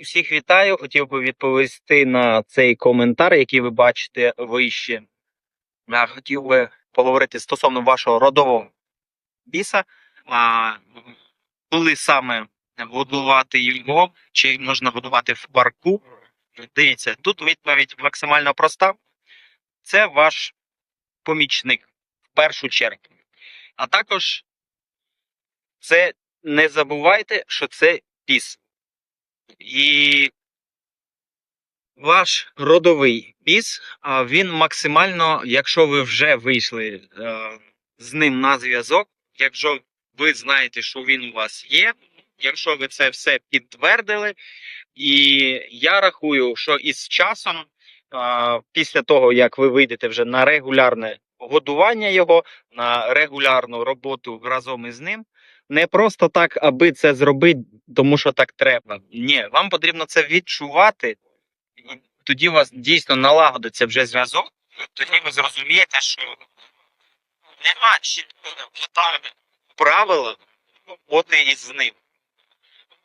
Всіх вітаю. Хотів би відповісти на цей коментар, який ви бачите вище. Я хотів би поговорити стосовно вашого родового біса. А, коли саме годувати його, чи можна годувати в парку? Дивіться, тут відповідь максимально проста. Це ваш помічник в першу чергу. А також це не забувайте, що це біс. І ваш родовий біс, він максимально, якщо ви вже вийшли е, з ним на зв'язок, якщо ви знаєте, що він у вас є, якщо ви це все підтвердили, і я рахую, що із часом, після того як ви вийдете вже на регулярне годування його, на регулярну роботу разом із ним, не просто так, аби це зробити, тому що так треба. Ні, вам потрібно це відчувати, і тоді у вас дійсно налагодиться вже зв'язок. Тоді ви зрозумієте, що нема чіткого правила роботи із ним.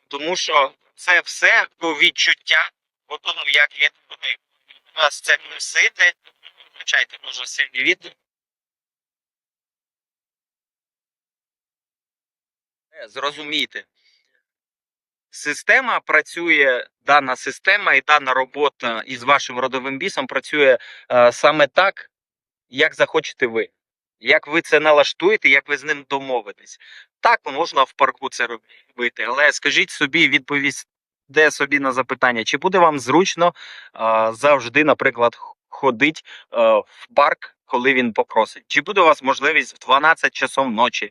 Тому що це все відчуття, по тому, як він буде вас це носити. Включайте, може, сильні відео. Е, Зрозумійте. Система працює, дана система і дана робота із вашим родовим бісом працює е, саме так, як захочете ви. Як ви це налаштуєте, як ви з ним домовитесь. Так, можна в парку це робити, але скажіть собі, відповісте собі на запитання, чи буде вам зручно е, завжди, наприклад, х- ходить е, в парк, коли він попросить? Чи буде у вас можливість в 12 часов ночі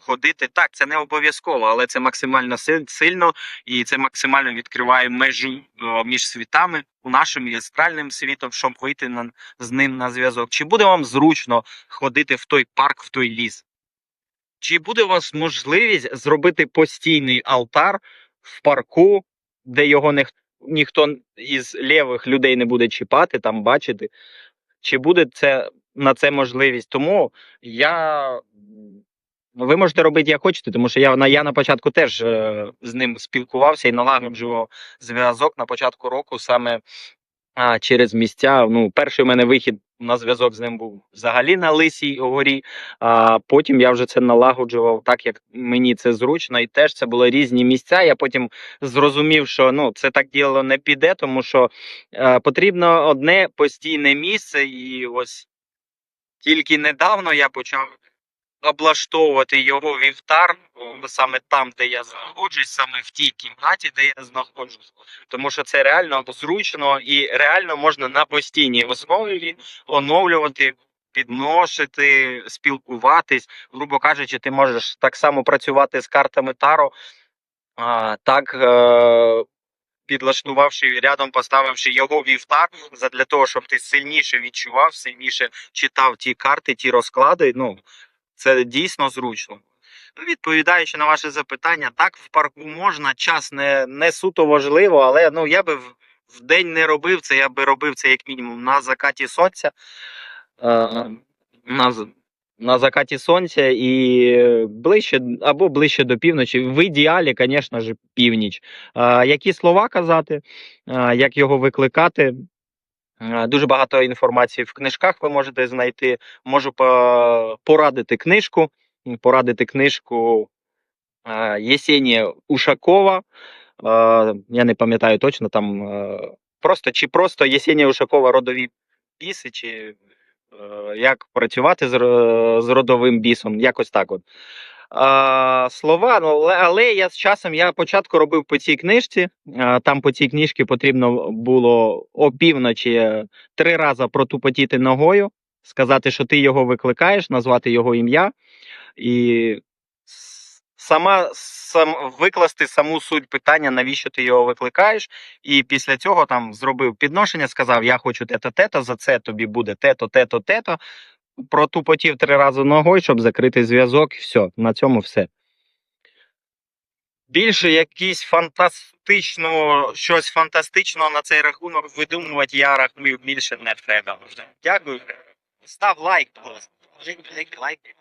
ходити? Так, це не обов'язково, але це максимально сильно і це максимально відкриває межу е, між світами у нашим і астральним світом, щоб вийти на, з ним на зв'язок. Чи буде вам зручно ходити в той парк, в той ліс? Чи буде у вас можливість зробити постійний алтар в парку, де його не, ніхто із лівих людей не буде чіпати, там бачити? Чи буде це на це можливість? Тому я. ну, Ви можете робити як хочете, тому що я на я на початку теж е, з ним спілкувався і налагоджував зв'язок на початку року саме а, через місця. Ну, перший у мене вихід на зв'язок з ним був взагалі на Лисій горі. А потім я вже це налагоджував так, як мені це зручно, і теж це були різні місця. Я потім зрозумів, що ну це так діло не піде, тому що е, потрібно одне постійне місце, і ось тільки недавно я почав облаштовувати його вівтар саме там, де я знаходжусь, саме в тій кімнаті, де я знаходжусь. Тому що це реально зручно і реально можна на постійній основі оновлювати, підносити, спілкуватись. Грубо кажучи, ти можеш так само працювати з картами Таро, а, так. Е- Підлаштувавши рядом, поставивши його вівтар для того, щоб ти сильніше відчував, сильніше читав ті карти, ті розклади. Ну це дійсно зручно. Ну, Відповідаючи на ваше запитання, так в парку можна, час не, не суто важливо, але ну я би в, в день не робив це, я би робив це як мінімум на закаті сонця. Е, на, на закаті сонця і ближче або ближче до півночі. В ідеалі, звісно ж, північ. Які слова казати, як його викликати? Дуже багато інформації в книжках ви можете знайти. Можу порадити книжку. Порадити книжку Єсенія Ушакова. Я не пам'ятаю точно там. Просто чи просто Єсенія Ушакова родові біси, чи як працювати з, з родовим бісом, якось так от. А, слова, ну, але, але я з часом я спочатку робив по цій книжці. А, там по цій книжці потрібно було опівночі е, три рази протупотіти ногою, сказати, що ти його викликаєш, назвати його ім'я і сама сам викласти саму суть питання, навіщо ти його викликаєш. І після цього там зробив підношення, сказав: Я хочу те-то, те-то, за це тобі буде те-то, те-то, те-то. Протупотів три рази ногою, щоб закрити зв'язок, і все, на цьому все. Більше якісь фантастичного, щось фантастичного на цей рахунок видумувати, я рахую, більше не треба. Дякую. Став. Лайк, лайк, лайк.